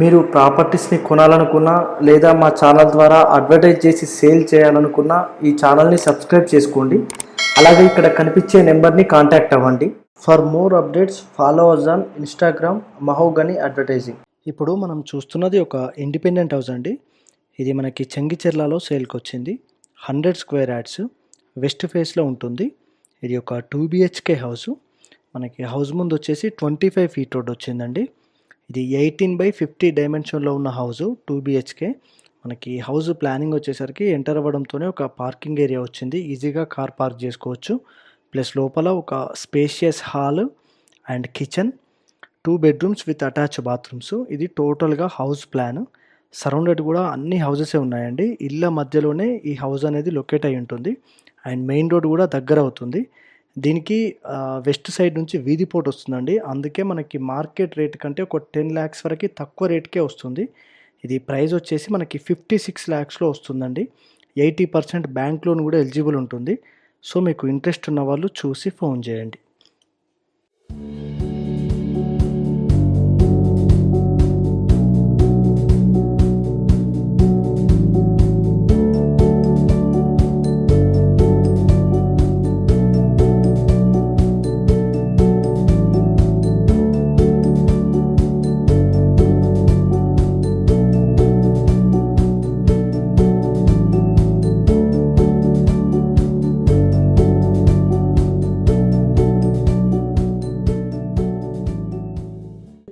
మీరు ప్రాపర్టీస్ని కొనాలనుకున్నా లేదా మా ఛానల్ ద్వారా అడ్వర్టైజ్ చేసి సేల్ చేయాలనుకున్నా ఈ ఛానల్ని సబ్స్క్రైబ్ చేసుకోండి. అలాగే ఇక్కడ కనిపించే నెంబర్ని కాంటాక్ట్ అవ్వండి. For more updates follow us on Instagram Mahogany advertising ఇప్పుడు మనం చూస్తున్నది ఒక ఇండిపెండెంట్ హౌస్ అండి. ఇది మనకి చెంగిచెర్లలో సేల్కి వచ్చింది. హండ్రెడ్ స్క్వేర్ యాడ్స్ వెస్ట్ ఫేస్లో ఉంటుంది. ఇది ఒక టూ బిహెచ్కే హౌస్. మనకి హౌస్ ముందు వచ్చేసి ట్వంటీ ఫైవ్ ఫీట్ రోడ్ వచ్చిందండి. ఇది ఎయిటీన్ బై ఫిఫ్టీ డైమెన్షన్లో ఉన్న హౌస్ టూ బిహెచ్కే మనకి హౌస్ ప్లానింగ్ వచ్చేసరికి ఎంటర్ అవ్వడంతోనే ఒక పార్కింగ్ ఏరియా వచ్చింది. ఈజీగా కార్ పార్క్ చేసుకోవచ్చు. ప్లస్ లోపల ఒక spacious hall and kitchen two bedrooms with attach bathrooms. ఇది టోటల్గా హౌస్ ప్లాన్. సరౌండెడ్ కూడా అన్ని హౌజెసే ఉన్నాయండి. ఇళ్ళ మధ్యలోనే ఈ హౌస్ అనేది లొకేట్ అయి ఉంటుంది. అండ్ మెయిన్ రోడ్ కూడా దగ్గర అవుతుంది. దీనికి వెస్ట్ సైడ్ నుంచి వీధి పోటు వస్తుందండి. అందుకే మనకి మార్కెట్ రేట్ కంటే ఒక టెన్ ల్యాక్స్ వరకు తక్కువ రేట్కే వస్తుంది. ఇది ప్రైస్ వచ్చేసి మనకి ఫిఫ్టీ సిక్స్ ల్యాక్స్లో వస్తుందండి. ఎయిటీ పర్సెంట్ బ్యాంక్ లోన్ కూడా ఎలిజిబుల్ ఉంటుంది. సో మీకు ఇంట్రెస్ట్ ఉన్న వాళ్ళు చూసి ఫోన్ చేయండి.